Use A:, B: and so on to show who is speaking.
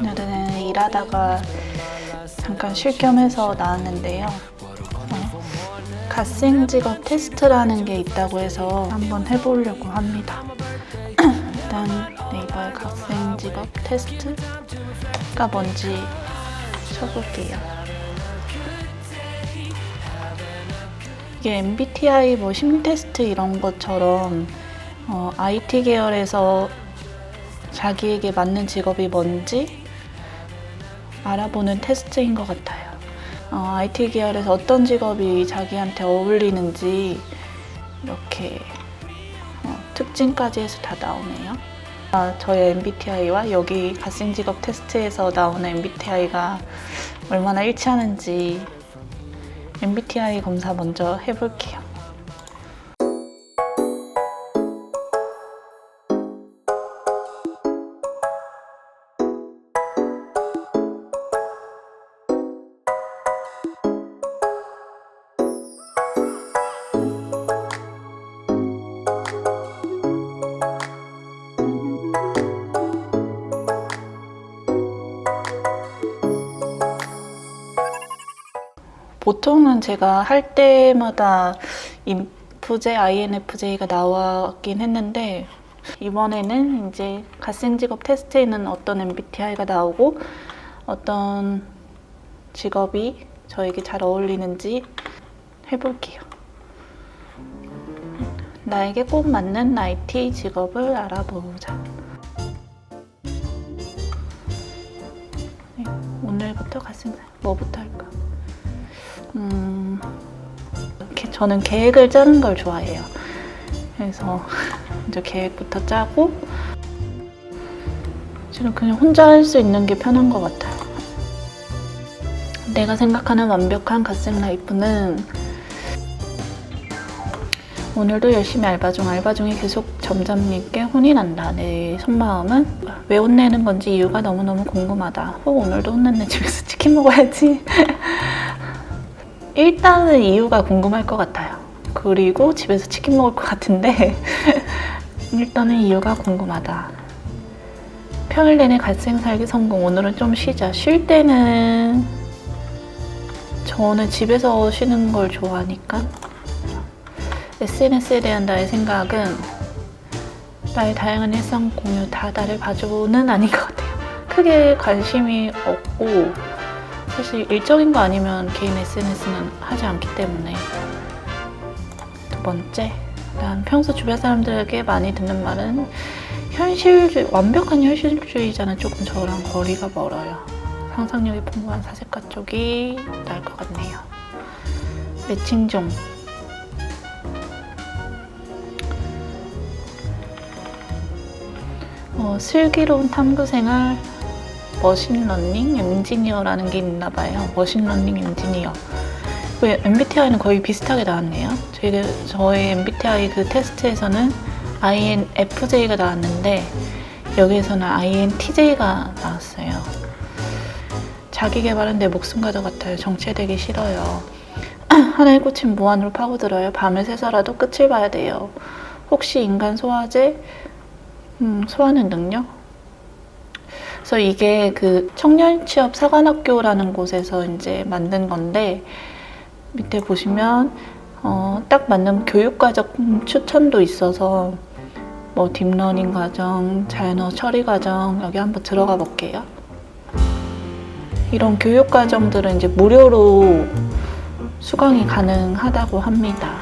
A: 오늘은 일하다가 잠깐 쉴 겸 해서 나왔는데요. 어, 갓생 직업 테스트라는 게 있다고 해서 한번 해보려고 합니다. 일단 네이버에 갓생 직업 테스트가 뭔지 쳐볼게요. 이게 MBTI 뭐 심리 테스트 이런 것처럼 어, IT 계열에서 자기에게 맞는 직업이 뭔지 알아보는 테스트인 것 같아요. 어, IT 계열에서 어떤 직업이 자기한테 어울리는지 이렇게 어, 특징까지 해서 다 나오네요. 아, 저의 MBTI와 여기 갓생 직업 테스트에서 나오는 MBTI가 얼마나 일치하는지 MBTI 검사 먼저 해볼게요. 보통은 제가 할 때마다 인프제, INFJ가 나왔긴 했는데 이번에는 이제 갓생 직업 테스트에는 어떤 MBTI가 나오고 어떤 직업이 저에게 잘 어울리는지 해볼게요. 나에게 꼭 맞는 IT 직업을 알아보자. 네, 오늘부터 갓생 뭐부터 할까? 음, 저는 계획을 짜는 걸 좋아해요. 그래서 이제 계획부터 짜고 지금 그냥 혼자 할 수 있는 게 편한 것 같아요. 내가 생각하는 완벽한 갓생 라이프는 오늘도 열심히 알바 중 알바 중에 계속 점장님께 혼이 난다. 내 속마음은 왜 혼내는 건지 이유가 너무너무 궁금하다. 혹 오늘도 혼났네 집에서 치킨 먹어야지. 일단은 이유가 궁금할 것 같아요. 그리고 집에서 치킨 먹을 것 같은데 일단은 이유가 궁금하다. 평일 내내 갓생 살기 성공. 오늘은 좀 쉬자. 쉴 때는 저는 집에서 쉬는 걸 좋아하니까 SNS에 대한 나의 생각은 나의 다양한 일상 공유 다 나를 봐줘는 아닌 것 같아요. 크게 관심이 없고 사실 일적인 거 아니면 개인 SNS는 하지 않기 때문에. 두 번째 난 평소 주변 사람들에게 많이 듣는 말은 현실주의 완벽한 현실주의자는 조금 저랑 거리가 멀어요. 상상력이 풍부한 사색가 쪽이 나을 것 같네요. 매칭 중. 어, 슬기로운 탐구 생활 머신러닝 엔지니어라는 게 있나 봐요. 머신러닝 엔지니어. 왜 MBTI는 거의 비슷하게 나왔네요. 저희, 저의 MBTI 그 테스트에서는 INFJ가 나왔는데 여기에서는 INTJ가 나왔어요. 자기 개발은 내 목숨 과도 같아요. 정체되기 싫어요. 하나의 꽃은 무한으로 파고들어요. 밤을 새서라도 끝을 봐야 돼요. 혹시 인간 소화제? 음, 소화하는 능력? 그래서 이게 그 청년 취업 사관학교라는 곳에서 이제 만든 건데 밑에 보시면 어, 딱 맞는 교육과정 추천도 있어서 뭐 딥러닝 과정, 자연어 처리 과정 여기 한번 들어가 볼게요. 이런 교육 과정들은 이제 무료로 수강이 가능하다고 합니다.